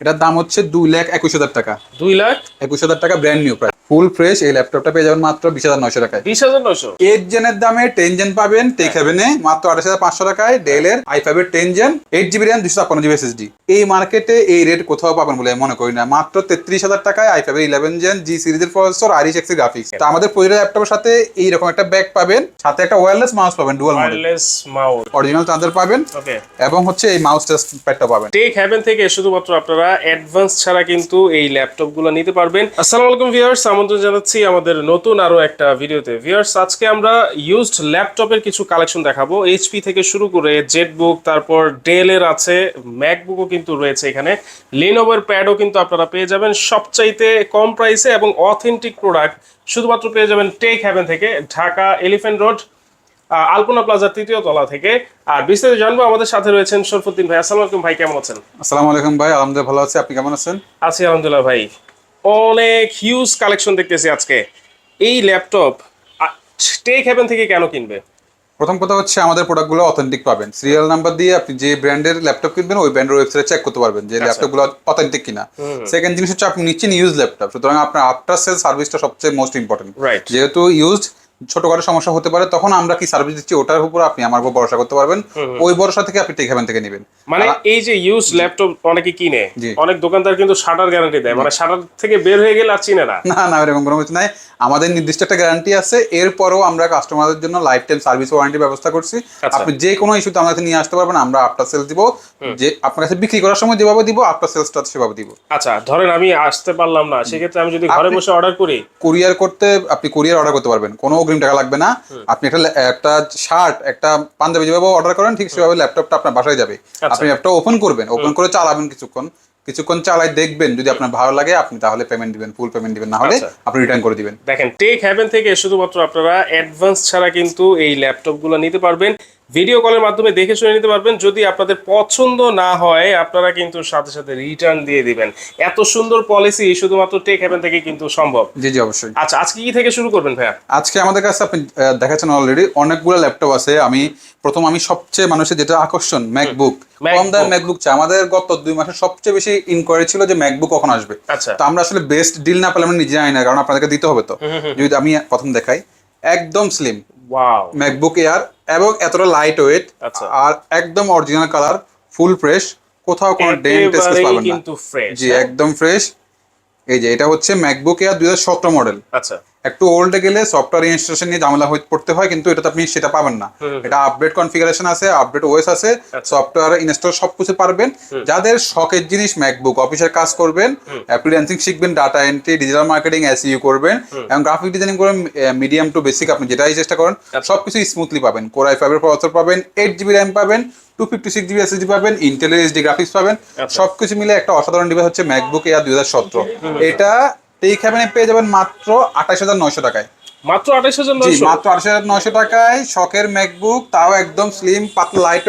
এটার দাম হচ্ছে দুই লাখ একুশ হাজার টাকা। দুই লাখ? একুশ হাজার টাকা brand new price full fresh এই ল্যাপটপটা পেয়ে যাবেন মাত্র বিশ হাজার নয়শো টাকায়। বিশ হাজার নয়শো। এইট জেনের দামে টেন জেন পাবেন টেক হেভেনে মাত্র আঠাশ হাজার পাঁচশো টাকায় ডেল এর আই ফাইভ এর ten gen eight GB RAM দুশো ছাপ্পান্ন জিবি এসএসডি এই মার্কেটে এই রেট কোথাও পাবেন বলে মনে করি না। মাত্র তেত্রিশ হাজার টাকায় আই ফাইভ এর ইলেভেন জেন জি সিরিজের প্রসেসর আরিশ এক্সি গ্রাফিক্স তো আমাদের প্রতিটা ল্যাপটপের সাথে এইরকম একটা ব্যাগ পাবেন সাথে একটা ওয়্যারলেস মাউস পাবেন dual wireless mouse original charger পাবেন ওকে এবং হচ্ছে এই মাউস টেস্ট প্যাডটা পাবেন। টেক হ্যাভেন থেকে শুধুমাত্র আপনারা অ্যাডভান্স ছাড়া কিন্তু এই ল্যাপটপগুলো নিতে পারবেন। আসসালামু আলাইকুম ভিউয়ার্স আমন্ত্রণ জানাচ্ছি আমাদের নতুন আরও একটা ভিডিওতে। ভিউয়ার্স আজকে আমরা ইউজড ল্যাপটপের কিছু কালেকশন দেখাবো। এইচপি থেকে শুরু করে জেটবুক তারপর ডেল এর আছে ম্যাকবুকও কিন্তু রয়েছে এখানে। লিনোভোর প্যাডও কিন্তু আপনারা পেয়ে যাবেন সবচাইতে কম প্রাইসে এবং অথেন্টিক প্রোডাক্ট শুধুমাত্র পেয়ে যাবেন টেক হ্যাভেন থেকে ঢাকা এলিফ্যান্ট রোড আলপনা প্লাজার তৃতীয় তলা থেকে। আর বিস্তারিত জানব আমাদের সাথে রয়েছেন শরফুদ্দিন ভাই। আসসালামু আলাইকুম ভাই কেমন আছেন? আসসালামু আলাইকুম ভাই আলহামদুলিল্লাহ ভালো আছি। আপনি কেমন আছেন? আছি আলহামদুলিল্লাহ ভাই। অনেক হিউজ কালেকশন দেখতেছি আজকে। এই ল্যাপটপ টেক হ্যাভেন থেকে কেন কিনবে? প্রথম কথা হচ্ছে আমাদের প্রোডাক্টগুলো অথেন্টিক পাবেন। সিরিয়াল নাম্বার দিয়ে আপনি যে ব্র্যান্ডের ল্যাপটপ কিনবেন ওই ব্র্যান্ডের ওয়েবসাইটে চেক করতে পারবেন যে ল্যাপটপগুলো অথেন্টিক কিনা। সেকেন্ড জিনিস হচ্ছে আপনি নিচ্ছেন ইউজ ল্যাপটপ সুতরাং আপনার আফটার সেল সার্ভিসটা সবচেয়ে মোস্ট ইম্পর্টেন্ট যেহেতু ইউজড ছোটখাটো সমস্যা হতে পারে তখন আমরা কি সার্ভিস দিচ্ছি ওটার উপর আপনি আমার উপর ভরসা করতে পারবেন। ওই ভরসা থেকে আপনি টেক থেকে নেবেন। মানে এই যে ইউজ ল্যাপটপ অনেকে কিনে অনেক দোকানদার কিন্তু শাটার গ্যারান্টি দেয় মানে শাটার থেকে বের হয়ে গেলে আর চিনে না। না না এরকম কোনো কিছু নাই। আমাদের নির্দিষ্ট একটা গ্যারান্টি আছে এরপরও আমরা কাস্টমারদের জন্য লাইফ টাইম সার্ভিস ওয়ারেন্টি ব্যবস্থা করছি। আচ্ছা। আপনি যে কোনো ইস্যুতে আমাদের নিয়ে আসতে পারবেন আমরা আফটার সেলস দিব। যে আপনার কাছে বিক্রি করার সময় যেভাবে দিব আফটার সেলসটা সেভাবে দিব। আচ্ছা ধরেন আমি আসতে পারলাম না সেক্ষেত্রে আমি যদি ঘরে বসে অর্ডার করি? কুরিয়ার করতে আপনি কুরিয়ার অর্ডার করতে পারবেন। কোনো অগ্রিম টাকা লাগবে না। আপনি একটা একটা শার্ট একটা পাঞ্জাবি যেভাবে অর্ডার করেন ঠিক সেভাবে ল্যাপটপটা আপনার বাসায় যাবে। আচ্ছা। আপনি ল্যাপটপ ওপেন করবেন ওপেন করে চালাবেন কিছুক্ষণ। কিছুক্ষণ চালাই দেখবেন যদি আপনার ভালো লাগে আপনি তাহলে পেমেন্ট দিবেন ফুল পেমেন্ট দিবেন না হলে আচ্ছা। আপনি রিটার্ন করে দিবেন। দেখেন টেক হ্যাভেন থেকে শুধুমাত্র আপনারা অ্যাডভান্স ছাড়া কিন্তু এই ল্যাপটপগুলো নিতে পারবেন। ভিডিও কলের মাধ্যমে দেখে শুনে নিতে পারবেন। যদি আপনাদের পছন্দ না হয় আপনারা কিন্তু সাথে সাথে রিটার্ন দিয়ে দিবেন। এত সুন্দর পলিসি শুধুমাত্র টেক হ্যাভেন থেকে কিন্তু সম্ভব। জি জি অবশ্যই। আচ্ছা আজকে কি থেকে শুরু করবেন ভাইয়া? আজকে আমাদের কাছে আপনি দেখাচ্ছেন অলরেডি অনেকগুলো ল্যাপটপ আছে। আমি প্রথম আমি সবচেয়ে মানুষের যেটা আকর্ষণ ম্যাকবুক কম। দামে ম্যাকবুক চাই। আমাদের গত দুই মাসে সবচেয়ে বেশি ইনকোয়ারি ছিল যে ম্যাকবুক কখন আসবে। আচ্ছা। তো আমরা আসলে বেস্ট ডিল না পেলে আমরা নিজে আনি না কারণ আপনাদেরকে দিতে হবে তো। যদি আমি প্রথম দেখাই একদম স্লিম ওয়াও ম্যাকবুক এয়ার এবং এতটা লাইট ওয়েট আচ্ছা। আর একদম অরিজিনাল কালার ফুল ফ্রেশ কোথাও কোনো ডেন্ট একেবারেই পাবেন না। কিন্তু ফ্রেশ জি একদম ফ্রেশ এই যে এটা হচ্ছে ম্যাকবুক এয়ার দুই হাজার সতেরো মডেল আচ্ছা। একটু ওল্ডে গেলে সফটওয়্যার ইনস্টলেশন নিয়ে ঝামেলা পড়তে হয় কিন্তু এটাতে আপনি সেটা পাবেন না। এটা আপডেট কনফিগারেশন আছে আপডেট ওএস আছে আচ্ছা। সফটওয়্যার ইনস্টল সবকিছু পারবেন। যাদের শখের জিনিস ম্যাকবুক অফিসের কাজ করবেন ফ্রিল্যান্সিং শিখবেন data entry digital marketing SEO করবেন এবং গ্রাফিক ডিজাইনিং করেন মিডিয়াম টু বেসিক আপনি যেটাই চেষ্টা করেন আচ্ছা। সবকিছু স্মুথলি পাবেন। কোরাই ফাইভের প্রসেসর পাবেন এইট জিবি র্যাম পাবেন two fifty six GB SSD পাবেন ইন্টেলের এইচডি গ্রাফিক্স পাবেন আচ্ছা। সবকিছু মিলে একটা অসাধারণ ডিভাইস হচ্ছে ম্যাকবুক এয়ার দুই হাজার সতেরো। এটা এই ক্যাবিনে পেয়ে যাবেন মাত্র আঠাশ হাজার নয়শো টাকায়। মাত্র আঠাশ হাজার মাত্র আঠাশ হাজার নয়শো টাকায় শখের ম্যাকবুক তাও একদম স্লিম পাতলা লাইট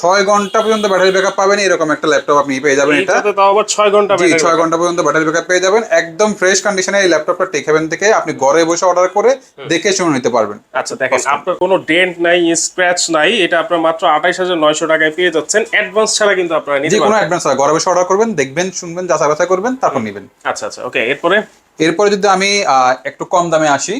ছয় ঘণ্টা পর্যন্ত ব্যাটারি ব্যাকআপ পাবেন এরকম একটা ল্যাপটপ আপনি পেয়ে যাবেন এটা। তাও আবার ছয় ঘণ্টা জি ছয় ঘণ্টা পর্যন্ত ব্যাটারি ব্যাকআপ পেয়ে যাবেন। একদম ফ্রেশ কন্ডিশনে এই ল্যাপটপটা টেক হেভেন থেকে আপনি ঘরে বসে অর্ডার করে দেখে শুনে নিতে পারবেন। আচ্ছা দেখেন আপনার কোনো ডেন্ট নাই স্ক্র্যাচ নাই এটা আপনার মাত্র আঠাইশ হাজার নয়শো টাকায় পেয়ে যাচ্ছেন। অ্যাডভান্স ছাড়া কিন্তু আপনারা যে কোনো অ্যাডভান্স ঘরে বসে অর্ডার করবেন দেখবেন শুনবেন যাচাই বাছাই করবেন তারপর নেবেন। আচ্ছা আচ্ছা ওকে এরপরে? এরপরে যদি আমি একটু কম দামে আসি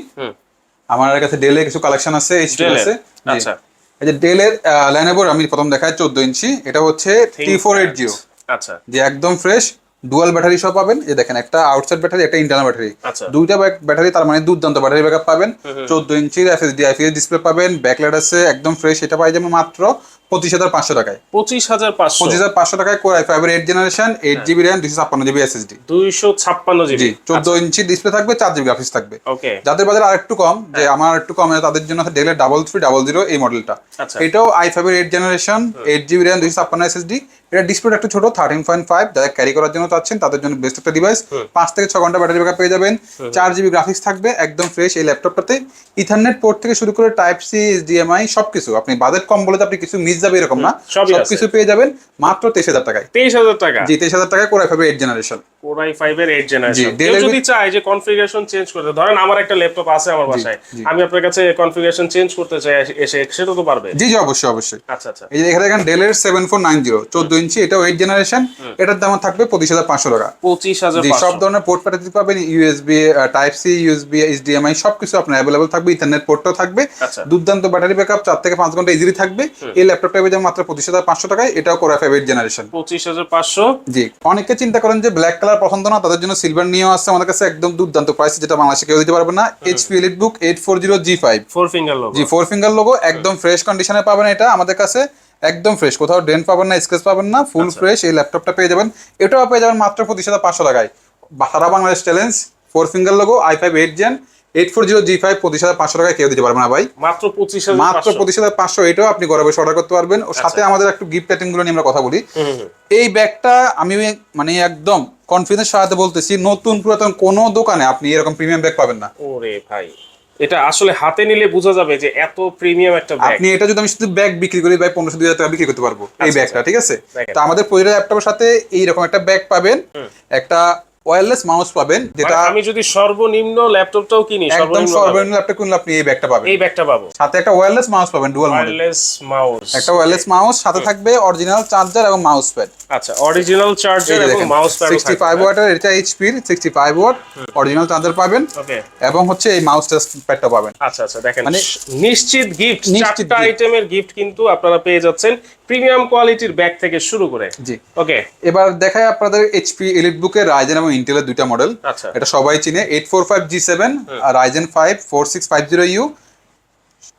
আমার কাছে ডেলের কিছু কালেকশন আছে এইচপি? আছে। আচ্ছা। এই যে ডেলের ল্যানেবোর আমি প্রথম দেখাই চোদ্দ ইঞ্চি। এটা হচ্ছে টি ফোর এইট জিরো আচ্ছা। যে একদম ফ্রেশ ডুয়াল ব্যাটারি সহ পাবেন। এই দেখেন একটা আউটসাইড ব্যাটারি একটা ইন্টারনাল ব্যাটারি আচ্ছা। দুইটা ব্যাটারি তার মানে দুর্দান্ত ব্যাটারি ব্যাকআপ পাবেন। চোদ্দ ইঞ্চির এফএসডি আইপিএস ডিসপ্লে পাবেন। ব্যাকলাইট আছে একদম ফ্রেশ এটা পাই যাবেন মাত্র পঁচিশ হাজার পাঁচশো টাকায়। পঁচিশ হাজার পাঁচশো। পঁচিশ হাজার পাঁচশো টাকায় কোর আই ফাইভের eight generation eight GB RAM দুশো ছাপ্পান্ন জিবি এসএসডি দুইশো ছাপ্পান্ন জিবি চোদ্দ ইঞ্চি ডিসপ্লে থাকবে চার জিবি গ্রাফিক্স থাকবে। ওকে যাদের বাজার আর একটু কম যে আমার একটু কম তাদের জন্য ডেলের ডাবল থ্রি ডাবল জিরো এই মডেলটা আচ্ছা। এটাও আই ফাইভের eight generation eight GB RAM দুইশো ছাপ্পান্ন এসএসডি এটা ডিসপ্লে একটু ছোট থার্টিন পয়েন্ট ফাইভ যারা ক্যারি করার জন্য চাচ্ছেন তাদের জন্য বেস্ট একটা ডিভাইস পাঁচ থেকে ছ ঘণ্টা ব্যাটারি ব্যাকআপ পেয়ে যাবেন। চার জিবি গ্রাফিক্স থাকবে একদম ফ্রেশ এই ল্যাপটপটাতে ইথারনেট পোর্ট থেকে শুরু করে টাইপ সি এইচডিএমআই সবকিছু। আপনি বাজেট কম বলে আপনি কিছু মিস যাবে এরকম না সবকিছু পেয়ে যাবেন মাত্র তেইশ হাজার টাকায়। তেইশ হাজার টাকা। জি তেইশ হাজার টাকায় করে ফেলবে eight generation. Core i five এর এইট জেনারেশন কেউ যদি চায় যে কনফিগারেশন চেঞ্জ করতে ধরেন আমার একটা ল্যাপটপ আছে আমার বাসায়। আমি আপনার কাছে কনফিগারেশন চেঞ্জ করতে চাই এসে- সেটা তো পারবে? জি জি অবশ্যই অবশ্যই। আচ্ছা আচ্ছা। এই যে এখানে দেখেন ডেলের সেভেন ফোর নাইন জিরো চোদ্দ ইঞ্চি এটাও এইট জেনারেশন এটার দাম থাকবে পঁচিশ হাজার পাঁচশো টাকা। পঁচিশ হাজার সব ধরনের পোর্ট প্যাটার্ন পাবেন USB type C USB HDMI সবকিছু আপনার অ্যাভেলেবল থাকবে ইথারনেট পোর্টও থাকবে। আচ্ছা। দুর্দান্ত ব্যাটারি ব্যাকআপ চার থেকে পাঁচ ঘণ্টা ইজিলি থাকবে। এই ল্যাপটপটা পেয়ে মাত্র পঁচিশ হাজার পাঁচশো টাকায় এটাও করে ফাইভ এইট জেনারেশন পঁচিশ হাজার পাঁচশো। জি অনেকে চিন্তা করেন যে ব্ল্যাক কালার পছন্দ না তাদের জন্য সিলভার নিয়েও আসছে আমাদের কাছে একদম দুর্দান্ত প্রাইস যেটা বাংলাদেশে কেউ দিতে পারবে না। HP EliteBook eight four zero G five four finger lock G four finger logo একদম ফ্রেশ কন্ডিশনে পাবেন এটা আমাদের কাছে একদম ফ্রেশ কোথাও ডেন্ট পাবেন না স্ক্রেচ পাবেন না ফুল ফ্রেশ এই ল্যাপটপটা পেয়ে যাবেন। এটাও পেয়ে যাবেন মাত্র পঁচিশ হাজার পাঁচশো টাকায়। সারা Bangladesh challenge four finger logo I five eight gen eight four zero G five পঁচিশ হাজার পাঁচশো টাকায় কেউ দিতে পারবে না ভাই। মাত্র পঁচিশ মাত্র পঁচিশ। হাজার পাঁচশো এটাও আপনি ঘরে বসে অর্ডার করতে পারবেন। ও সাথে আমাদের একটু গিফট আইটেম নিয়ে আমরা কথা বলি। এই ব্যাগটা আমি মানে একদম কনফিডেন্স সাথে বলতেছি নতুন পুরাতন কোনো দোকানে আপনি এরকম প্রিমিয়াম ব্যাগ পাবেন না। ওরে ভাই এটা আসলে হাতে নিলে বোঝা যাবে যে এত প্রিমিয়াম একটা ব্যাগ আপনি এটা যদি আমি শুধু ব্যাগ বিক্রি করি ভাই পনেরোশো দুই হাজার টাকা বিক্রি করতে পারব এই আচ্ছা, ব্যাগটা ঠিক আছে। তো আমাদের পরিবার ল্যাপটপের সাথে এই রকম একটা ব্যাগ পাবেন। একটা ওয়্যারলেস মাউস পাবেন যেটা আমি যদি সর্বনিম্ন ল্যাপটপটাও কিনি একদম সর্বনিম্ন ল্যাপটপ কিনলে আপনি এই ব্যাগটা পাবেন। এই ব্যাগটা পাবো। সাথে একটা ওয়্যারলেস মাউস পাবেন ডুয়াল মডেল ওয়্যারলেস মাউস একটা ওয়্যারলেস মাউস সাথে থাকবে অরিজিনাল চার্জার এবং মাউস প্যাড আচ্ছা অরিজিনাল চার্জার এবং মাউস প্যাড সিক্সটি ফাইভ ওয়াটের এটা sixty five watt original charger পাবেন। ওকে এবং হচ্ছে এই মাউস টেস্ট প্যাডটা পাবেন। আচ্ছা আচ্ছা দেখেন মানে নিশ্চিত গিফট নিশ্চিত চারটা। আইটেমের গিফট কিন্তু আপনারা পেয়ে যাচ্ছেন প্রিমিয়াম কোয়ালিটির ব্যাগ থেকে শুরু করে। জি। ওকে এবার দেখায় আপনাদের এইচপি এলিট বুকের রাইজেন এবং ইন্টেলের দুইটা মডেল আচ্ছা। এটা সবাই চিনে। Eight four five G seven আর Ryzen five four six five zero U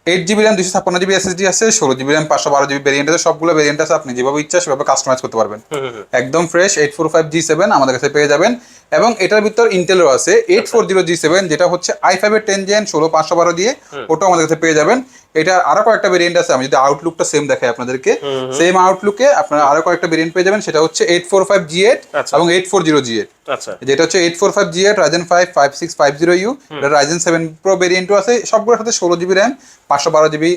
eight GB RAM দুশো ছাপ্পান্ন জিবি এসএসডি আছে ষোলো জিবি র্যাম পাঁচশো বারো জিবি ভেরিয়েন্ট আছে সবগুলো ভেরিয়েন্ট আছে আপনি যেভাবে ইচ্ছা সেভাবে কাস্টমাইজ করতে পারবেন। একদম fresh eight four five G seven আমাদের কাছে পেয়ে যাবেন। এবং এটার ভিতর ইন্টেলও আছে eight four zero G seven যেটা হচ্ছে আই ফাইভের টেন জেন ষোলো পাঁচশো বারো দিয়ে ওটাও আমাদের কাছে পেয়ে যাবেন। এটা আরও কয়েকটা ভেরিয়েন্ট আছে আমি যদি আউটলুকটা সেম দেখাই আপনাদেরকে। সেম আউটলুকে আপনারা আরও কয়েকটা ভেরিয়েন্ট পেয়ে যাবেন সেটা হচ্ছে eight four five G eight. এবং eight four zero G eight যেটা হচ্ছে eight four five G eight Ryzen five five six five zero U Ryzen seven pro ভেরিয়েন্টও আছে সবগুলোর সাথে ষোলো জিবি র্যাম পাঁচশো বারো জিবি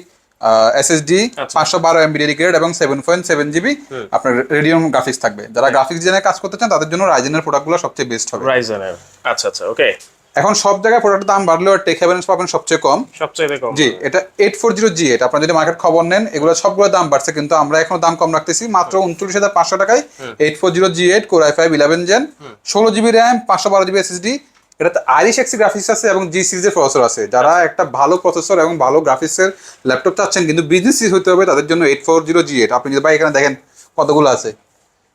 এসএসডি আচ্ছা। পাঁচশো বারো এমবি ডেডিকেটেড এবং সেভেন পয়েন্ট সেভেন জিবি আপনার রেডিয়ম গ্রাফিক্স থাকবে। যারা গ্রাফিক্স ডিজাইনে কাজ করতে চান তাদের জন্য রাইজেনের প্রোডাক্টগুলো সবচেয়ে বেস্ট হবে। রাইজেনের আচ্ছা আচ্ছা ওকে এখন সব জায়গায় প্রোডাক্টের দাম বাড়লেও টেক হ্যাভেন্স পাবেন সবচেয়ে কম। সবচেয়ে কম। জি এটা eight four zero G eight আপনারা যদি মার্কেট খবর নেন এগুলো সবগুলো দাম বাড়ছে কিন্তু আমরা এখনও দাম কম রাখতেছি। মাত্র উনচল্লিশ হাজার পাঁচশো টাকায় eight four zero G eight core i five eleven gen ষোলো জিবি র্যাম পাঁচশো বারো জিবি এসএসডি এটাতে আইরিশ এক্সি গ্রাফিক্স আছে এবং জি সিরিজের প্রসেসর আছে। যারা একটা ভালো প্রসেসর এবং ভালো গ্রাফিক্সের ল্যাপটপ চাচ্ছেন কিন্তু বিজনেস সিরিজ হতে হবে তাদের জন্য eight four zero G eight আপনি যদি ভাই এখানে দেখেন কতগুলো আছে?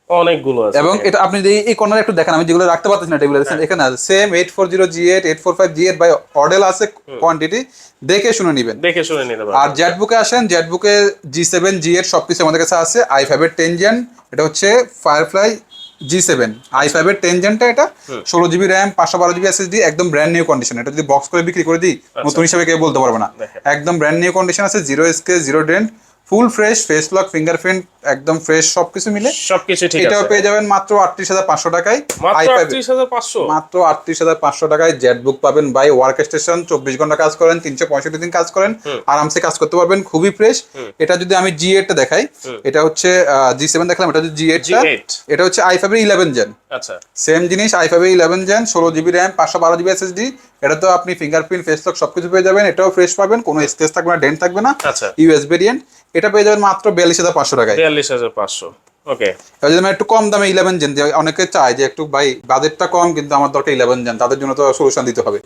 অনেকগুলো আছে এবং এটা আপনি যদি এই কর্নারে একটু দেখেন আমি যেগুলো রাখতে পারতেছি না টেবিলে এখানে আছে। Same eight four zero G eight eight four five G eight by order আছে কোয়ান্টিটি দেখে শুনে নেবেন। দেখে শুনে নিতে আর জেট বুকে আসেন জেট বুকে জি সেভেন জি এইট সব কিছু আমাদের কাছে আছে। আই ফাইভের টেন জেন এটা হচ্ছে ফায়ারফ্লাই জি সেভেন আই ফাইভের টেন জেনটা এটা ষোলো জিবি র্যাম পাঁচশো বারো জিবি এসএসডি একদম ব্র্যান্ড নিউ কন্ডিশন এটা যদি বক্স করে বিক্রি করে দিই নতুন হিসেবে কেউ বলতে পারবে না। একদম ব্র্যান্ড নিউ কন্ডিশন আছে zero SK zero dent full fresh face lock fingerprint একদম ফ্রেশ সবকিছু মিলে সবকিছু ঠিক এটাও পেয়ে যাবেন মাত্র আটত্রিশ হাজার পাঁচশো টাকায়। মাত্র আটত্রিশ হাজার পাঁচশো? টাকায় জেট বুক পাবেন বাই ওয়ার্ক স্টেশন চব্বিশ ঘণ্টা কাজ করেন তিনশো পঁয়ষট্টি দিন কাজ করেন আরামসে কাজ করতে পারবেন খুবই ফ্রেশ এটা যদি আমি জি এইটটা দেখাই এটা হচ্ছে জি সেভেন দেখলাম এটা হচ্ছে জি এইটটা G8 এটা হচ্ছে আই ফাইভের ইলেভেন জেন আচ্ছা। সেম জিনিস আই ফাইভের ইলেভেন জেন ষোলো জিবি র্যাম পাঁচশো বারো জিবি এসএসডি এটা তো আপনি ফিঙ্গারপ্রিন্ট ফেস লক সবকিছু পেয়ে যাবেন এটাও ফ্রেশ পাবেন কোনো স্পেস থাকবে না ডেন্ট থাকবে না। আচ্ছা। ইউএস ভেরিয়েন্ট এটা পেয়ে যাবেন মাত্র বিয়াল্লিশ হাজার পাঁচশো টাকায়। বিয়াল্লিশ হাজার পাঁচশো। ওকে। যদি আমি একটু কম দামে ইলেভেন জেন অনেকে চায় যে একটু ভাই বাজেটটা কম কিন্তু আমার দরকার ইলেভেন জেন তাদের জন্য তো সলিউশন দিতে হবে।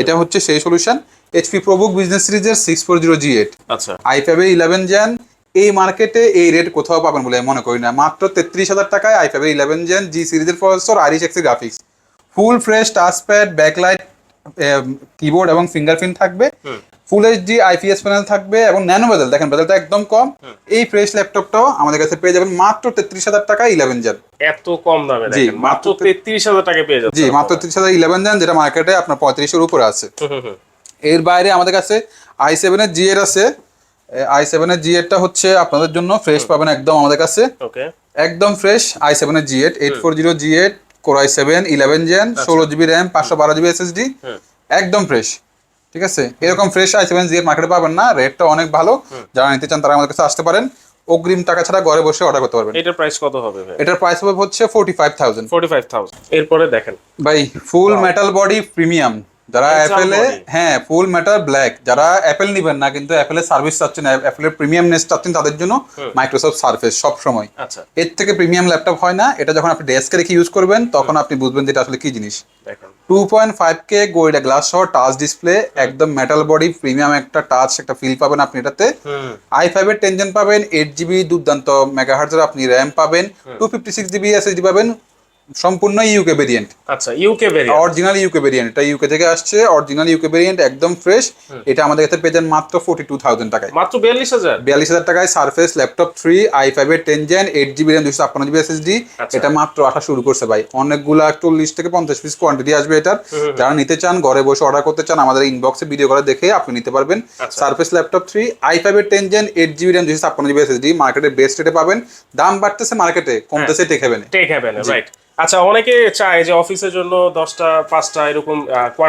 এটা হচ্ছে সেই সলিউশন এইচপি প্রবুক বিজনেস সিরিজের six four zero G eight আচ্ছা। আই ফাইভে ইলেভেন জেন এই মার্কেটে এই রেট কোথাও পাবেন বলে আমি মনে করি না। মাত্র তেত্রিশ হাজার টাকায় আই ইলেভেন জেন জি সিরিজের processor Iris Xe graphics full fresh touchpad backlight keyboard এবং ফিঙ্গারপ্রিন্ট থাকবে। ফুল এইচডি আইপিএস প্যানেল থাকবে এবং ন্যানো বেজেল দেখেন বেজেলটা একদম কম। এই ফ্রেশ ল্যাপটপটাও আমাদের কাছে পেয়ে যাবেন মাত্র তেত্রিশ হাজার টাকায় ইলেভেন জেন এত কম দামে জি, মাত্র তেত্রিশ হাজার টাকা পেয়ে যাচ্ছে জি মাত্র তিরিশ হাজার ইলেভেন জেন যেটা মার্কেটে আপনার পঁয়ত্রিশের উপরে আছে। এর বাইরে আমাদের কাছে আই সেভেনের জি এর আছে। আই সেভেনের জি এরটা হচ্ছে আপনাদের জন্য ফ্রেশ পাবেন একদম আমাদের কাছে। একদম ফ্রেশ আই সেভেনের G eight eight four zero G eight core i seven eleven gen ষোলো জিবি র্যাম পাঁচশো বারো জিবি এসএসডি একদম ফ্রেশ ঠিক আছে? এরকম fresh I seven G eight মার্কেটে পাবেন না রেটটা অনেক ভালো। যারা নিতে চান তারা আমাদের কাছে আসতে পারেন। অগ্রিম টাকা ছাড়া ঘরে বসে অর্ডার করতে পারবেন। এটার প্রাইস কত হবে ভাই? এটার প্রাইস হবে হচ্ছে forty five thousand forty five thousand এরপরে দেখেন। ভাই ফুল মেটাল বডি প্রিমিয়াম যারা অ্যাপেলে হ্যাঁ ফুল ম্যাটার ব্ল্যাক যারা অ্যাপেল নিবেন না কিন্তু অ্যাপেলের সার্ভিস চাচ্ছেন অ্যাপেলের প্রিমিয়াম নেস চাচ্ছেন তাদের জন্য মাইক্রোসফট সার্ফেস সব সময় আচ্ছা। এর থেকে প্রিমিয়াম ল্যাপটপ হয় না এটা যখন আপনি ডেস্কে রেখে ইউজ করবেন তখন আপনি বুঝবেন যে এটা আসলে কি জিনিস। দেখেন। টু পয়েন্ট ফাইভ কে গোল্ডা গ্লাস সহ টাচ ডিসপ্লে একদম মেটাল বডি প্রিমিয়াম একটা টাচ একটা ফিল পাবেন আপনি এটাতে। আই ফাইভের টেনজেন পাবেন এইট জিবি দুর্দান্ত মেগাহার্জের আপনি র্যাম পাবেন two fifty six GB SSD পাবেন সম্পূর্ণ ইউকে ভেরিয়েন্ট আচ্ছা UK variant original UK variant এটা ইউকে থেকে আসছে অরিজিনাল ইউকে ভেরিয়েন্ট একদম ফ্রেশ এটা আমাদের কাছে পেয়ে যান মাত্র ফোর্টি টু থাউজেন্ড টাকায়। মাত্র বিয়াল্লিশ হাজার? বিয়াল্লিশ হাজার টাকায় Surface laptop three i five এর ten gen eight GB RAM দুশো ছাপ্পান্ন জিবি এসএসডি আচ্ছা। এটা মাত্র আসা শুরু করছে ভাই। অনেকগুলা চল্লিশ থেকে পঞ্চাশ পিস কোয়ান্টিটি আসবে এটার। যারা নিতে চান ঘরে বসে অর্ডার করতে চান আমাদের ইনবক্সে ভিডিও করে দেখে আপনি নিতে পারবেন। Surface laptop three i five এর ten gen eight GB RAM দুশো ছাপ্পান্ন জিবি এসএসডি মার্কেটে বেস্ট রেটে পাবেন। দাম বাড়তেছে মার্কেটে কমতেছে টেক হেভেনে টেক হ্যাভেন রাইট আচ্ছা অনেকে চায় যে অফিসের জন্য দশটা পাঁচটা এরকম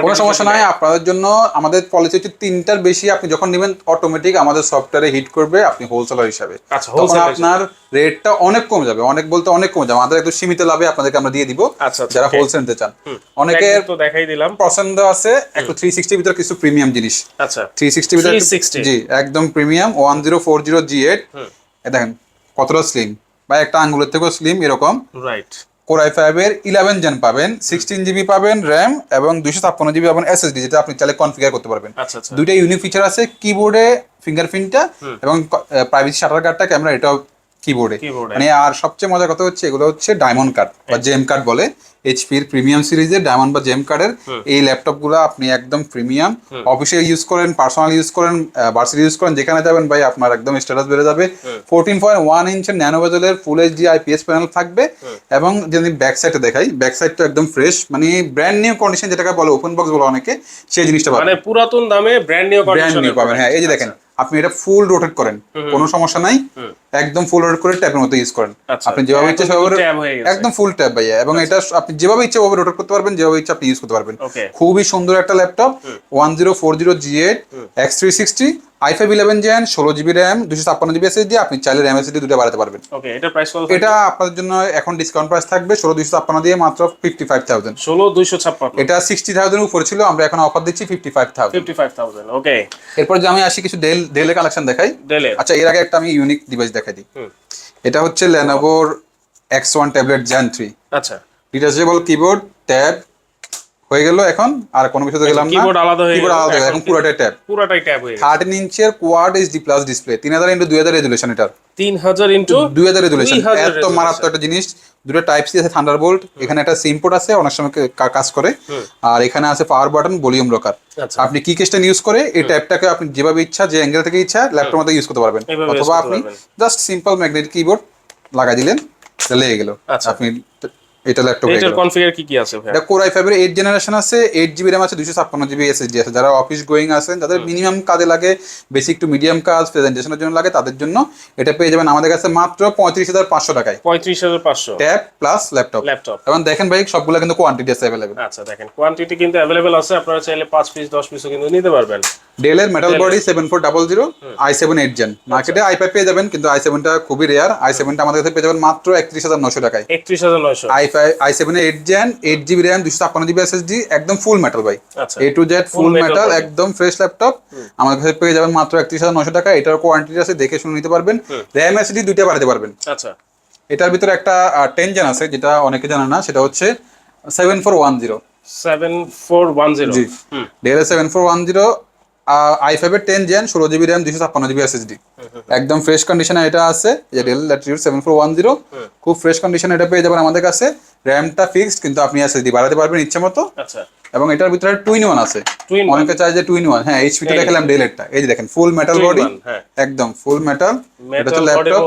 কোনো সমস্যা নাই আপনাদের জন্য আমাদের পলিসি হচ্ছে তিনটার বেশি আপনি যখন নেবেন অটোমেটিক আমাদের সফটওয়্যারে হিট করবে আপনি হোলসেলার হিসাবে। আচ্ছা, তখন আপনার রেটটা অনেক কমে যাবে অনেক বলতে অনেক কমে যাবে। আমাদের একটু সীমিত লাভে আপনাদেরকে আমরা দিয়ে দিব আচ্ছা, আচ্ছা, যারা. হোলসেল নিতে চান। অনেকে তো দেখাই দিলাম। পছন্দ আছে একটু থ্রি সিক্সটির ভিতরে কিছু প্রিমিয়াম জিনিস। আচ্ছা থ্রি সিক্সটির ভিতরে একটু- 360 জি একদম premium one zero four zero G eight দেখেন কতটা স্লিম বা একটা আঙ্গুলের থেকেও স্লিম এরকম। রাইট কোর আই ফাইভের ইলেভেন জেন পাবেন সিক্সটিন জিবি পাবেন র্যাম এবং দুইশো ছাপ্পান্ন জিবি পাবেন এসএসডি যেটা আপনি চাইলে কনফিগার করতে পারবেন। দুইটা ইউনিক ফিচার আছে কিবোর্ডে ফিঙ্গারপ্রিন্টটা এবং প্রাইভেসি শাটার কার্ডটা ক্যামেরা এটাও কিবোর্ডে মানে আর সবচেয়ে মজার কথা হচ্ছে এগুলো হচ্ছে ডায়মন্ড কার্ড বা জেম কার্ড বলে। এইচপির প্রিমিয়াম সিরিজের ডায়মন্ড বা জেম কার্ডের এই ল্যাপটপগুলো আপনি একদম প্রিমিয়াম অফিসে ইউজ করেন পার্সোনাল ইউজ করেন ভার্সিটি ইউজ করেন যেখানে যাবেন ভাই আপনার একদম স্ট্যাটাস বেড়ে যাবে। ফোরটিন পয়েন্ট ওয়ান ইঞ্চের ন্যানো বেজেলের ফুল এইচডি আইপিএস প্যানেল থাকবে। এবং যদি ব্যাক সাইডে দেখাই ব্যাক সাইডটা একদম ফ্রেশ মানে ব্র্যান্ড নিউ কন্ডিশন যেটাকে বলে ওপেন বক্স বলে অনেকে সেই জিনিসটা পাবেন। মানে পুরাতন দামে ব্র্যান্ড নিউ ব্র্যান্ড নিউ পাবেন হ্যাঁ এই যে দেখেন আপনি এটা ফুল রোটেট করেন। কোনো সমস্যা নাই। একদম ফুল রোটেট করে ট্যাপের মতো ইউজ করেন। আচ্ছা, আপনি যেভাবে ইচ্ছা সেভাবে। আচ্ছা। একদম ফুল ট্যাব ভাইয়া। এবং এটা আপনি যেভাবে ইচ্ছা ওভাবে রোটেট করতে পারবেন যেভাবে ইচ্ছা আপনি ইউজ করতে পারবেন। খুবই সুন্দর একটা laptop one zero four zero G eight X three sixty i five eleven gen ষোলো জিবি র্যাম দুশো ছাপ্পান্ন জিবি এসএসডি আপনি চাইলে র্যাম এসএসডি দুটো বাড়াতে পারবেন। ওকে এটা প্রাইস কত এটা আপনাদের জন্য এখন ডিসকাউন্ট প্রাইস থাকবে ষোলো দুশো ছাপ্পান্ন দিয়ে মাত্র ফিফটি ফাইভ থাউজেন্ড ষোলো দুইশো ছাপ্পান্ন। এটা সিক্সটি থাউজেন্ড উপরে ছিল আমরা এখন অফার দিচ্ছি fifty five thousand fifty five thousand okay এরপর যে আমি আসি কিছু ডেল ডেলের কালেকশন দেখাই। ডেলের আচ্ছা এর আগে একটা আমি ইউনিক ডিভাইস দেখাই দিই। এটা হচ্ছে লেনোভোর X one tablet gen three আচ্ছা। ডিটাচেবল কিবোর্ড ট্যাব হয়ে গেল এখন আর কোনো কিছু গেলাম না। keyboard আলাদা হয়ে কিবোর্ড আলাদা এখন পুরোটাই ট্যাব পুরাটাই ট্যাব হয়ে গেছে থার্টিন ইঞ্চের কোয়াড এইচডি প্লাস ডিসপ্লে তিন হাজার ইন্টু দুই হাজার রেজুলেশন এটা তিন হাজার ইন্টু দুই হাজার রেজুলেশন 2000 এত মারাত্মক একটা জিনিস দুটো টাইপ সি আছে থান্ডার বোল্ট এখানে একটা সিম পোর্ট আছে অনেক সময় কাজ করে। আর এখানে আছে পাওয়ার বাটন ভলিউম লকার আচ্ছা। আপনি কি কেসটা ইউজ করে এই ট্যাবটাকে আপনি যেভাবে ইচ্ছা যে অ্যাঙ্গেল থেকে ইচ্ছা ল্যাপটপের মধ্যে ইউজ করতে পারবেন। অথবা আপনি জাস্ট সিম্পল ম্যাগনেটিক কিবোর্ড লাগাই দিলেন লেগে গেল। আচ্ছা। আপনি এটা ল্যাপটপ এটার কনফিগার কি কি আছে ভাই এটা কোর আই ফাইভের এইট জেনারেশন আছে এইট জিবি র্যাম আছে দুশো ছাপ্পান্ন জিবি এসএসডি আছে। যারা অফিস গোয়িং আছেন যাদের মিনিমাম কাজে লাগে বেসিক টু মিডিয়াম কাজ প্রেজেন্টেশনের জন্য লাগে তাদের জন্য এটা পেয়ে যাবেন আমাদের কাছে মাত্র পঁয়ত্রিশ হাজার পাঁচশো টাকায়। পঁয়ত্রিশ হাজার পাঁচশো। ট্যাব প্লাস ল্যাপটপ ল্যাপটপ এবং দেখেন ভাই সবগুলো কিন্তু কোয়ান্টিটি আছে অ্যাভেলেবেল আচ্ছা দেখেন কোয়ান্টিটি কিন্তু অ্যাভেলেবেল আছে আপনারা চাইলে পাঁচ পিস দশ পিসও কিন্তু নিতে পারবেন। ডেলের metal body seven four double zero i seven eight gen মার্কেটে আই পেয়ে যাবেন কিন্তু আই সেভেনটা খুবই রেয়ার আই সেভেনটা আমাদের কাছে পেয়ে যাবেন মাত্র একত্রিশ হাজার নশো টাকায়। একত্রিশ হাজার নয়শো। I five i seven eight gen eight GB RAM দুশো ছাপ্পান্ন জিবি এসএসডি একদম ফুল মেটাল ভাই। A to Z full metal একদম ফ্রেশ ল্যাপটপ আমাদের কাছে পেয়ে যাবেন মাত্র একত্রিশ হাজার নশো টাকা এটার কোয়ান্টিটি আছে দেখে শুনে নিতে পারবেন। র্যাম এসএসডি দুইটা বাড়াতে পারবেন। আচ্ছা। এটার ভিতরে একটা টেন জেন আছে যেটা অনেকে জানে না সেটা হচ্ছে seven four one zero seven four one zero G. Dell seven four one zero i ফাইভের টেন জেন ষোলো জিবি র্যাম দুশো ছাপ্পান্ন জিবি এসএসডি একদম ফ্রেশ কন্ডিশনে এটা আছে যে Dell Latitude seven four one zero খুব ফ্রেশ কন্ডিশনে এটা পেয়ে যাবেন আমাদের কাছে। র্যামটা ফিক্সড কিন্তু আপনি এসএসডি বাড়াতে পারবেন ইচ্ছে মতো। আচ্ছা। এবং এটার ভিতরে টুইন ওয়ান আছে। অনেকে চায় যে টুইন ওয়ান হ্যাঁ এইচপিটা এই দেখালাম ডেলেরটা এই যে দেখেন ফুল মেটাল বডি হ্যাঁ। একদম ফুল মেটাল এটা বডির ল্যাপটপ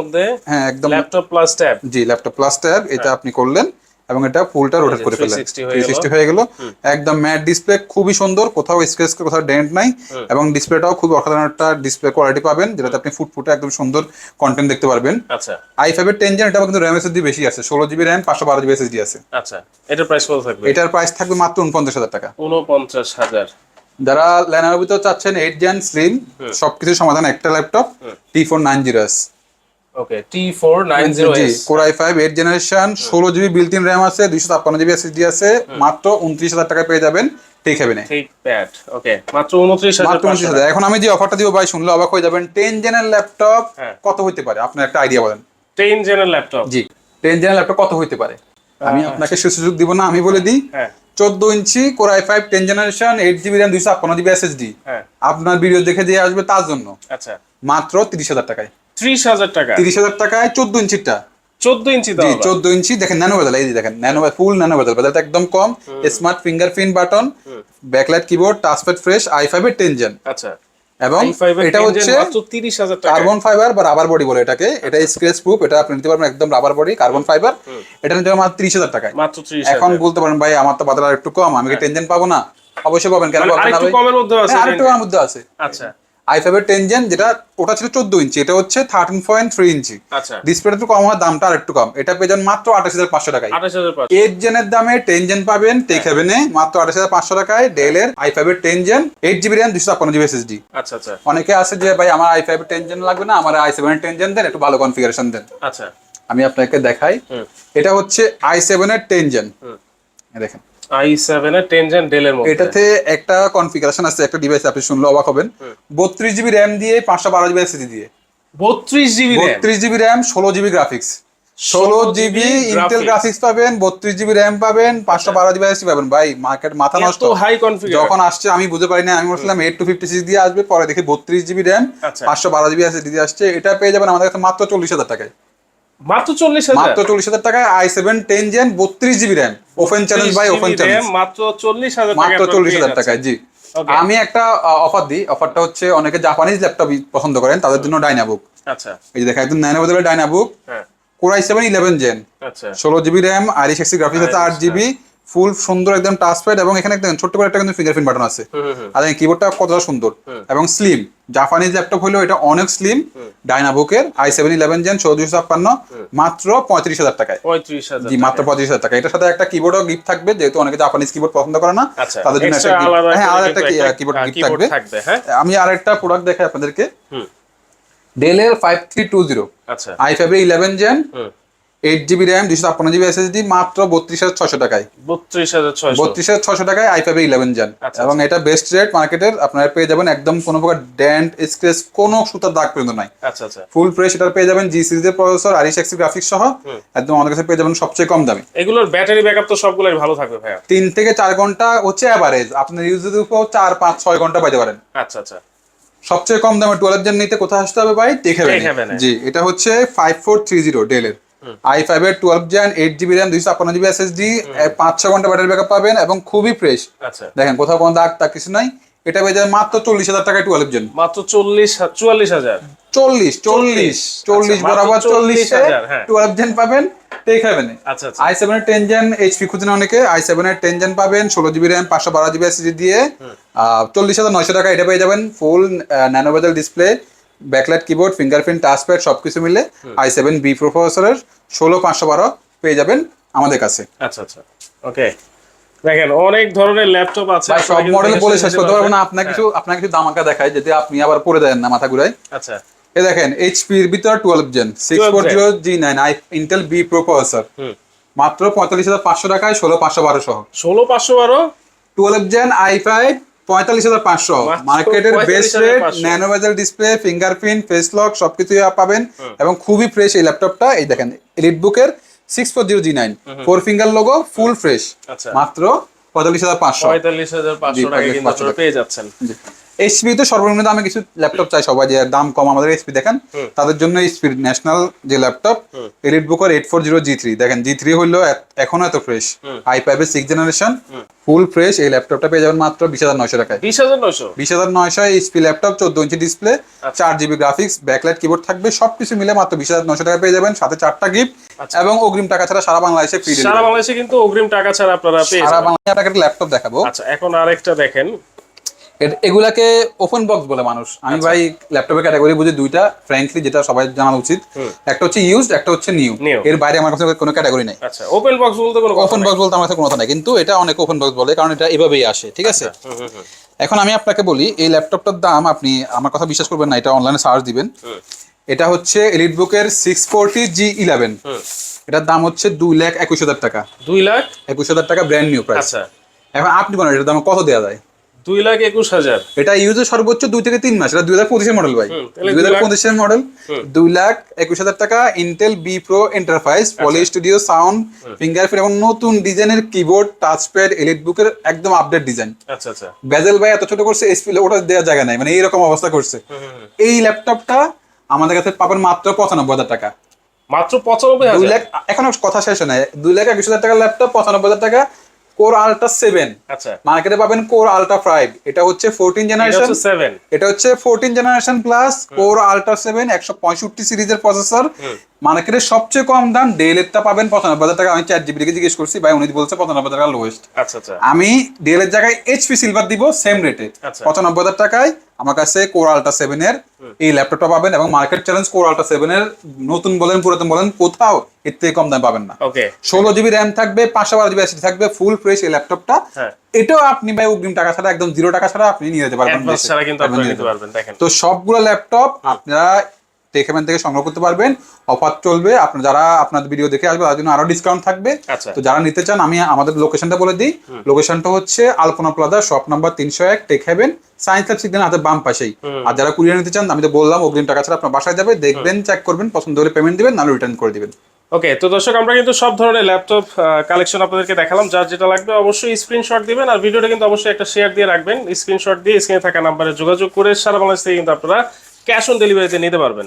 হ্যাঁ একদম ল্যাপটপ প্লাস ট্যাব জি ল্যাপটপ প্লাস ট্যাব এটা আপনি করলেন। এবং এটা ফুলটা রোটেট করে ফেললেন। 360 হয়ে থ্রি হয়ে গেল। একদম ম্যাট ডিসপ্লে খুবই সুন্দর। কোথাও স্ক্র্যাচ কোথাও ডেন্ট নাই। এবং ডিসপ্লেটাও খুব অসাধারণ একটা ডিসপ্লে কোয়ালিটি পাবেন যেটাতে আপনি ফুটফুটে একদম সুন্দর কন্টেন্ট দেখতে পারবেন। আচ্ছা। আই ফাইভের টেন জেন এটা কিন্তু র্যাম এসএসডি বেশি আছে। ষোলো জিবি র্যাম পাঁচশো বারো জিবি এসএসডি আছে। আচ্ছা। এটার প্রাইস কত থাকবে? এটার প্রাইস থাকবে মাত্র উনপঞ্চাশ হাজার টাকা। উনপঞ্চাশ হাজার। যারা ল্যানোভোর ভিতর চাচ্ছেন এইট জেন স্লিম সবকিছু সমাধান একটা laptop T four nine zero okay T four nine zero G five eight generation ষোলো জিবি র্যাম আছে দুইশো ছাপ্পান্ন জিবি এসএসডি আছে মাত্র উনত্রিশ হাজার টাকা পেয়ে যাবেন ঠিক হবে না। ঠিক প্যাড ওকে মাত্র উনত্রিশ হাজার মাত্র উনত্রিশ হাজার। এখন আমি যে অফারটা দিব ভাই শুনলে অবাক হয়ে যাবেন। টেন জেনের ল্যাপটপ হ্যাঁ। কত হইতে পারে? আপনার একটা আইডিয়া বলেন। টেন জেনের ল্যাপটপ জি কত হইতে পারে? আমি আপনাকে সে সুযোগ দিব না আমি বলে দিই। হ্যাঁ। চোদ্দ ইঞ্চি core i five ten generation eight GB দুইশো জিবি হ্যাঁ। আপনার ভিডিও দেখে দিয়ে আসবে তার জন্য। আচ্ছা। মাত্র তিরিশ হাজার টাকায়। ত্রিশ হাজার টাকা। তিরিশ হাজার টাকায় চোদ্দ ইঞ্চিটা চোদ্দ ইঞ্চি জি চোদ্দ ইঞ্চি। দেখেন ন্যানো বেদাল এই দেখেন ন্যানো ফুল ন্যানো বেদাল বেদালটা একদম কম। Smart fingerprint button backlight keyboard touchpad fresh i five এর টেন জেন আচ্ছা। এবং এটা হচ্ছে কার্বন ফাইবার বা রাবার বডি বলে এটাকে। এটা স্ক্রেচ প্রুফ এটা আপনি নিতে পারবেন একদম রাবার বডি কার্বন ফাইবার এটা নিতে মাত্র ত্রিশ হাজার টাকায়। মাত্র এখন বলতে পারেন ভাই আমার তো বাজার একটু কম আমি কি টেন পাবো না? অবশ্যই পাবেন কেন মানে পাবেন না আরেকটু কমের মধ্যে আছে হ্যাঁ, আরেকটু কমের মধ্যে আছে। আচ্ছা। আই ফাইভ এর টেন জেন যেটা ওটা ছিল চোদ্দ ইঞ্চি এটা হচ্ছে থার্টিন পয়েন্ট থ্রি ইঞ্চি আচ্ছা। ডিসপ্লেটা একটু কম হয় দামটা আর একটু কম। এটা পেয়ে যান মাত্র আঠাশ হাজার পাঁচশো টাকায়। এইট জেনের দামে টেন জেন পাবেন টেক হেভেনে মাত্র আঠাশ হাজার পাঁচশো টাকায় ডেলের আই ফাইভ এর ten gen eight GB RAM দুশো ছাপ্পান্ন জিবি এসএসডি আচ্ছা আচ্ছা। অনেকে আছে যে ভাই আমার আই ফাইভ এর টেন জেন লাগবে না আমার I seven ten gen then একটু ভালো কনফিগারেশন দেন। আচ্ছা। আমি আপনাকে দেখাই। এটা হচ্ছে আই সেভেন এর টেন জেন দেখেন। আই সেভেন এর টেন জেন ডেলের মধ্যে। এটাতে একটা কনফিগারেশন আছে একটা ডিভাইস আপনি শুনলে অবাক হবেন। বত্রিশ জিবি র্যাম দিয়ে পাঁচশো বারো জিবি এসএসডি দিয়ে। বত্রিশ জিবি বত্রিশ জিবি র্যাম ষোলো জিবি গ্রাফিক্স ষোলো 16 জিবি ইন্টেল গ্রাফিক্স পাবেন বত্রিশ জিবি র্যাম পাবেন পাঁচশো বারো জিবি এসএসডি পাবেন। ভাই মার্কেট মাথা নষ্ট। হাই কনফিগার যখন আসছে আমি বুঝতে পারি না আমি বলছিলাম এইট টু ফিফটি সিক্স দিয়ে আসবে পরে দেখি বত্রিশ জিবি র্যাম আচ্ছা। পাঁচশো বারো জিবি এসএসডি দিয়ে আসছে। এটা পেয়ে যাবেন আমাদের কাছে মাত্র চল্লিশ হাজার টাকায়। মাত্র চল্লিশ মাত্র চল্লিশ হাজার টাকায় আই সেভেন টেন জেন বত্রিশ GB RAM open challenge by open challenge মাত্র চল্লিশ হাজার মাত্র চল্লিশ হাজার টাকায় জি। আমি একটা অফার দিই। অফারটা হচ্ছে অনেকে জাপানিজ ল্যাপটপ পছন্দ করেন তাদের জন্য ডাইনাবুক আচ্ছা। এই যে দেখা একদম বদলে Dynabook core i seven eleven gen ষোলো GB RAM Iris Xe graphics আছে আট জিবি ফুল সুন্দর একদম টাচপ্যাড এবং এখানে একদম ছোট্ট করে একটা কিন্তু ফিঙ্গারপ্রিন্ট বাটন আছে। আর এই কিবোর্ডটা কতটা সুন্দর। এবং স্লিম জাপানিজ ল্যাপটপ হলেও এটা অনেক স্লিম ডাইনাবুকের আই সেভেন ইলেভেন জেন ষোলো দুশো ছাপ্পান্ন মাত্র পঁয়ত্রিশ হাজার টাকায়। জি মাত্র পঁয়ত্রিশ হাজার টাকা এটার সাথে একটা কিবোর্ডও গিফট থাকবে যেহেতু অনেকে জাপানিজ কিবোর্ড পছন্দ করে না। আচ্ছা তাদের জন্য একটা হ্যাঁ আর একটা কিবোর্ড হ্যাঁ, গিফট থাকবে। থাকবে হ্যাঁ। আমি আরেকটা প্রোডাক্ট দেখাই আপনাদেরকে। হুম। ডেলের ফাইভ থ্রি টু জিরো আচ্ছা। I five eleven gen. Eight GB RAM দুশো ছাপ্পান্ন জিবি এসএসডি মাত্র বত্রিশ হাজার ছশো টাকায়। বত্রিশ হাজার ছয়শো। বত্রিশ হাজার ছশো টাকায় আই ফাইভ ইলেভেন আচ্ছা, এবং এটা বেস্ট রেট মার্কেটের আপনারা পেয়ে যাবেন একদম কোনো প্রকার ড্যান্ট স্ক্রেচ কোনো সুতার দাগ পর্যন্ত নাই। আচ্ছা আচ্ছা। ফুল ফ্রেশ এটা পেয়ে যাবেন জি সিরিজের প্রসেসর আরিশ এক্সি গ্রাফিক্স সহ। একদম আমাদের কাছে পেয়ে যাবেন সবচেয়ে কম দামে। এগুলোর ব্যাটারি ব্যাকআপ তো সবগুলোই ভালো থাকবে ভাইয়া। তিন থেকে চার ঘণ্টা হচ্ছে অ্যাভারেজ আপনার ইউজের উপর চার পাঁচ ছয় ঘণ্টা পাইতে পারেন। আচ্ছা আচ্ছা। সবচেয়ে কম দামে টুয়েলভ জেন নিতে কোথায় আসতে হবে ভাই? দেখে জি এটা হচ্ছে ফাইভ ফোর থ্রি জিরো ডেলের আই ফাইভ এর twelve gen eight GB RAM দুইশো ছাপ্পান্ন জিবি এসএসডি পাঁচ ছ ঘণ্টা ব্যাটারি ব্যাকআপ পাবেন এবং খুবই ফ্রেশ আচ্ছা। দেখেন কোথাও কোনো দাগ টাগ কিছু নাই। এটা পেয়ে যাবেন মাত্র চল্লিশ হাজার টাকায় টুয়েলভ জেন মাত্র চল্লিশ চুয়াল্লিশ হাজার। চল্লিশ চল্লিশ চল্লিশ। আচ্ছা, বরাবর 40,000 চল্লিশে হ্যাঁ। টুয়েলভ জেন পাবেন টেক আচ্ছা আই সেভেন এর টেন জেন এইচপি খুঁজেন অনেকে। আই সেভেন এর টেন জেন পাবেন ষোলো জিবি র্যাম পাঁচশো বারো জিবি এসএসডি দিয়ে। চল্লিশ হাজার নয়শো টাকা এটা পেয়ে যাবেন full nano bezel display backlight keyboard fingerprint touchpad সবকিছু মিলে আই সেভেন বি প্রসেসরের ষোলো পাঁচশো বারো পেয়ে যাবেন আমাদের কাছে। আচ্ছা আচ্ছা। ওকে দেখেন অনেক ধরনের ল্যাপটপ আছে। সব মডেল বলে শেষ করতে পারব না। আপনার কিছু আপনার কিছু দামাকা দেখায় যদি আপনি আবার পরে দেন না মাথা ঘুরায় আচ্ছা। এ দেখেন এইচপির ভিতর twelve gen six four zero G nine i Intel vPro processor মাত্র পঁয়তাল্লিশ হাজার পাঁচশো টাকায় ষোলো পাঁচশো বারো সহ। ষোলো পাঁচশো বারো? টুয়েলভ জেন আই ফাইভ পঁয়তাল্লিশ হাজার পাঁচশো। মার্কেটের best 45,500 rate nano bezel display fingerprint face lock সবকিছুই পাবেন। এবং খুবই ফ্রেশ এই ল্যাপটপটা এই দেখেন এলিট বুকের six four zero G nine four finger logo full fresh. মাত্র পঁয়তাল্লিশ হাজার পাঁচশো। পঁয়তাল্লিশ হাজার পাঁচশো টাকা কিন্তু 45,500 আপনারা পেয়ে যাচ্ছেন। এইচপি তো সর্বনিম্ন দামে কিছু ল্যাপটপ চাই সবাই যে দাম কম আমাদের এইচপি দেখেন তাদের জন্য এইচপি ন্যাশনাল যে laptop Elite Booker eight four zero G three দেখেন জি থ্রি হইল এত- এখনও এত ফ্রেশ আই ফাইভের সিক্স জেনারেশন ফুল ফ্রেশ এই ল্যাপটপটা পেয়ে যাবেন মাত্র বিশ হাজার নয়শো টাকায়। বিশ হাজার নয়শো? বিশ হাজার নয়শো এইচপি ল্যাপটপ চোদ্দ ইঞ্চি ডিসপ্লে চার জিবি গ্রাফিক্স ব্যাকলাইট কিবোর্ড থাকবে সবকিছু মিলে মাত্র বিশ হাজার নয়শো টাকা পেয়ে যাবেন সাথে চারটা গিফট এবং অগ্রিম টাকা ছাড়া সারা বাংলাদেশে ফ্রি সারা বাংলাদেশে কিন্তু অগ্রিম টাকা ছাড়া আপনারা পেয়ে সারা বাংলাদেশে আপনাকে একটা ল্যাপটপ দেখাবো। আচ্ছা এখন আরেকটা দেখেন। এগুলাকে ওপেন বক্স বলে মানুষ। আমি আচ্ছা। ভাই ল্যাপটপের ক্যাটাগরি বুঝি দুইটা ফ্র্যাঙ্কলি যেটা সবাই জানা উচিত। একটা হচ্ছে ইউজড একটা হচ্ছে নিউ এর বাইরে আমার কাছে কোনো ক্যাটাগরি নাই। আচ্ছা ওপেন বক্স বলতে কোনো ওপেন বক্স বলতে আমার কাছে কোনো কথা নাই। কিন্তু এটা অনেক ওপেন বক্স বলে কারণ এটা এভাবেই আসে ঠিক আছে? হুম। এখন আমি আপনাকে বলি এই ল্যাপটপটার দাম আপনি আমার কথা বিশ্বাস করবেন না এটা অনলাইনে সার্চ দিবেন। এটা হচ্ছে এলিট বুকের সিক্স ফোরটি জি ইলেভেন এটার দাম হচ্ছে দুই লাখ একুশ হাজার টাকা। দুই লাখ? একুশ হাজার টাকা ব্র্যান্ড নিউ প্রাইস আচ্ছা। এখন আপনি বলেন এটার দাম কত দেওয়া যায়? দুই লাখ একুশ হাজার। এটা ইউজের সর্বোচ্চ দুই থেকে তিন মাস। এটা দুই হাজার পঁচিশের মডেল ভাই। দুই হাজার পঁচিশের মডেল দুই লাখ একুশ হাজার টাকা Intel vPro enterprise. Poly studio sound fingerprint এবং নতুন ডিজাইনের কিবোর্ড টাচপ্যাড এলিট বুকের একদম আপডেট ডিজাইন আচ্ছা আচ্ছা। বেজেল ভাই এত ছোট করছে এসপি ওটা দেওয়ার জায়গা নাই। মানে এইরকম অবস্থা করছে। এই ল্যাপটপটা আমাদের কাছে পাবেন মাত্র পঁচানব্বই হাজার টাকা। মাত্র পঁচানব্বই দুই লাখ এখনও কথা শেষ হয় নাই। দুই লাখ একুশ হাজার টাকার ল্যাপটপ পঁচানব্বই হাজার টাকা। কোর আলট্রা সেভেন আচ্ছা। মার্কেটে পাবেন কোর আলট্রা ফাইভ এটা হচ্ছে ফোরটিন জেনারেশন সেভেন এটা হচ্ছে fourteen generation plus core ultra seven একশো পঁয়ষট্টি সিরিজের প্রসেসর মার্কেটে সবচেয়ে কম দাম ডেলেরটা পাবেন পঁচানব্বই হাজার টাকা। আমি চার জিবি থেকে জিজ্ঞেস করছি ভাই উনি বলছে পঁচানব্বই টাকা লোয়েস্ট আচ্ছা আচ্ছা। আমি ডেলের জায়গায় এইচপি সিলভার দিব সেম রেটে আচ্ছা। পঁচানব্বই হাজার টাকায় আমার কাছে কোর আলট্রা সেভেন এর এই ল্যাপটপটা পাবেন এবং market challenge core ultra seven এর নতুন বলেন পুরাতন বলেন কোথাও এর থেকে কম দাম পাবেন না। ওকে ষোলো জিবি র্যাম থাকবে পাঁচশো বারো জিবি এসডি থাকবে ফুল ফ্রেশ এই ল্যাপটপটা এটাও আপনি ভাই অগ্রিম টাকা ছাড়া একদম জিরো টাকা ছাড়া আপনি নিয়ে যেতে পারবেন তো সবগুলো ল্যাপটপ আপনারা টেকহেভেন থেকে সংগ্রহ করতে পারবেন। অফার চলবে। আপনার যারা আপনাদের ভিডিও দেখে আসবে তার জন্য আরও ডিসকাউন্ট থাকবে। আচ্ছা। তো যারা নিতে চান আমি আমাদের লোকেশনটা বলে দিই। লোকেশনটা হচ্ছে আলপনা প্লাজা শপ নাম্বার তিনশো এক Tech Heaven Science Lab signal হাতের বাম পাশেই। আর যারা কুরিয়ার নিতে চান আমি তো বললাম অগ্রিম টাকা ছাড়া আপনার বাসায় যাবে। দেখবেন চেক করবেন পছন্দ হলে পেমেন্ট দিবেন নাহলে রিটার্ন করে দিবেন। ওকে তো দর্শক আমরা কিন্তু সব ধরনের ল্যাপটপ কালেকশন আপনাদেরকে দেখালাম। যার যেটা লাগবে অবশ্যই স্ক্রিনশট দিবেন। আর ভিডিওটা কিন্তু অবশ্যই একটা শেয়ার দিয়ে রাখবেন। স্ক্রিনশট দিয়ে স্ক্রিনে থাকা নাম্বারে যোগাযোগ করে সারা বাংলাদেশ থেকে কিন্তু আপনারা ক্যাশ অন ডেলিভারিতে নিতে পারবেন।